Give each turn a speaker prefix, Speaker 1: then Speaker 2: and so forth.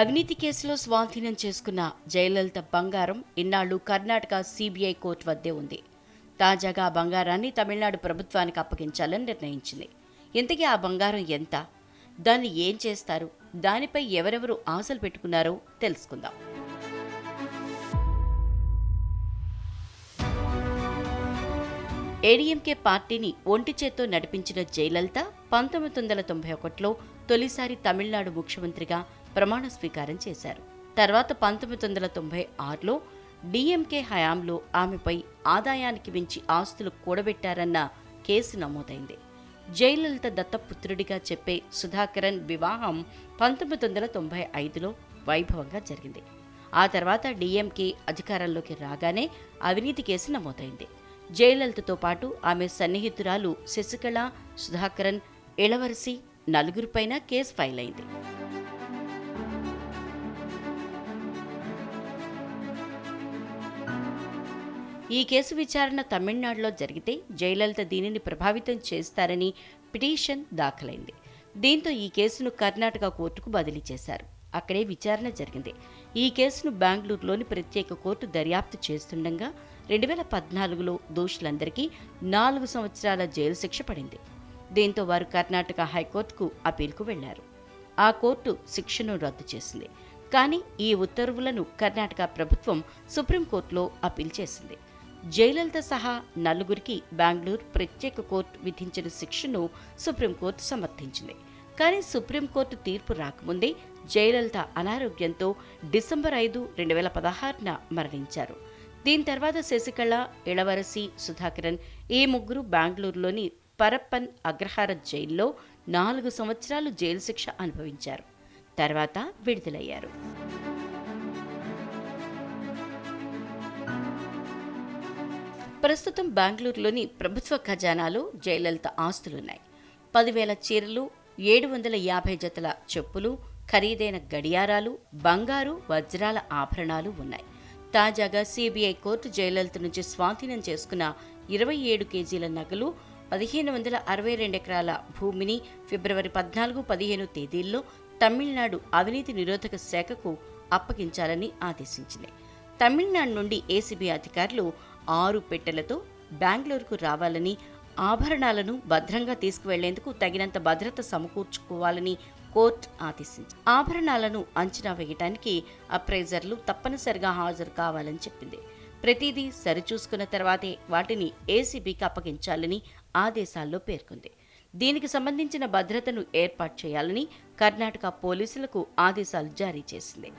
Speaker 1: అవినీతి కేసులో స్వాధీనం చేసుకున్న జయలలిత బంగారం ఇన్నాళ్ళు కర్ణాటక సిబిఐ కోర్టు వద్దే ఉంది. తాజాగా ఆ బంగారాన్ని తమిళనాడు ప్రభుత్వానికి అప్పగించాలని నిర్ణయించింది. ఇంతకీ ఆ బంగారం ఎంత? దాన్ని ఏం చేస్తారు? దానిపై ఎవరెవరు ఆశలు పెట్టుకున్నారో తెలుసుకుందాం. ఏడీఎంకే పార్టీని ఒంటి చేత్తో నడిపించిన జయలలిత పంతొమ్మిది వందల తొంభై ఒకటిలో తొలిసారి తమిళనాడు ముఖ్యమంత్రిగా ప్రమాణ స్వీకారం చేశారు. తర్వాత పంతొమ్మిది వందల తొంభై ఆరులో డిఎంకే హయాంలో ఆమెపై ఆదాయానికి మించి ఆస్తులు కూడబెట్టారన్న కేసు నమోదైంది. జయలలిత దత్తపుత్రుడిగా చెప్పే సుధాకరన్ వివాహం పంతొమ్మిది వందల తొంభై ఐదులో వైభవంగా జరిగింది. ఆ తర్వాత డిఎంకే అధికారంలోకి రాగానే అవినీతి కేసు నమోదైంది. జయలలితతో పాటు ఆమె సన్నిహితురాలు శశికళ సుధాకరన్ ఇళవరసి నలుగురిపైన కేసు ఫైల్ అయింది ఈ కేసు విచారణ తమిళనాడులో జరిగితే జయలలిత దీనిని ప్రభావితం చేస్తారని పిటిషన్ దాఖలైంది. దీంతో ఈ కేసును కర్ణాటక కోర్టుకు బదిలీ చేశారు. అక్కడే విచారణ జరిగింది. ఈ కేసును బెంగళూరులోని ప్రత్యేక కోర్టు దర్యాప్తు చేస్తుండగా రెండు వేల పద్నాలుగులో దోషులందరికీ నాలుగు సంవత్సరాల జైలు శిక్ష పడింది. దీంతో వారు కర్ణాటక హైకోర్టుకు అపీల్కు వెళ్ళారు. ఆ కోర్టు శిక్షను రద్దు చేసింది. కానీ ఈ ఉత్తర్వులను కర్ణాటక ప్రభుత్వం సుప్రీంకోర్టులో అపీల్ చేసింది. జయలలిత సహా నలుగురికి బెంగళూరు ప్రత్యేక కోర్టు విధించిన శిక్షను సుప్రీంకోర్టు సమర్థించింది. కానీ సుప్రీంకోర్టు తీర్పు రాకముందే జయలలిత అనారోగ్యంతో డిసెంబర్ ఐదు రెండు వేల పదహారున మరణించారు. దీని తర్వాత శశికళ ఇళవరసి సుధాకరన్ ఈ ముగ్గురు బెంగళూరులోని పరప్పన్ అగ్రహార జైల్లో నాలుగు సంవత్సరాలు జైలు శిక్ష అనుభవించారు. తర్వాత విడుదలయ్యారు. ప్రస్తుతం బెంగళూరులోని ప్రభుత్వ ఖజానాలో జయలలిత ఆస్తులున్నాయి. పదివేల చీరలు ఏడు వందల యాభై జతల చెప్పులు ఖరీదైన గడియారాలు బంగారు వజ్రాల ఆభరణాలు ఉన్నాయి. తాజాగా సిబిఐ కోర్టు జయలలిత నుంచి స్వాధీనం చేసుకున్న ఇరవై ఏడు కేజీల నగలు పదిహేను వందల అరవై రెండు ఎకరాల భూమిని ఫిబ్రవరి పద్నాలుగు పదిహేను తేదీల్లో తమిళనాడు అవినీతి నిరోధక శాఖకు అప్పగించాలని ఆదేశించింది. తమిళనాడు నుండి ఏసీబీ అధికారులు ఆరు పెట్టెలతో బెంగళూరుకు రావాలని ఆభరణాలను భద్రంగా తీసుకువెళ్ళేందుకు తగినంత భద్రత సమకూర్చుకోవాలని కోర్టు ఆదేశించింది. ఆభరణాలను అంచనా వేయటానికి అప్రైజర్లు తప్పనిసరిగా హాజరు కావాలని చెప్పింది. ప్రతిదీ సరిచూసుకున్న తర్వాతే వాటిని ఏసీబీకి అప్పగించాలని ఆదేశాల్లో పేర్కొంది. దీనికి సంబంధించిన భద్రతను ఏర్పాటు చేయాలని కర్ణాటక పోలీసులకు ఆదేశాలు జారీ చేసింది.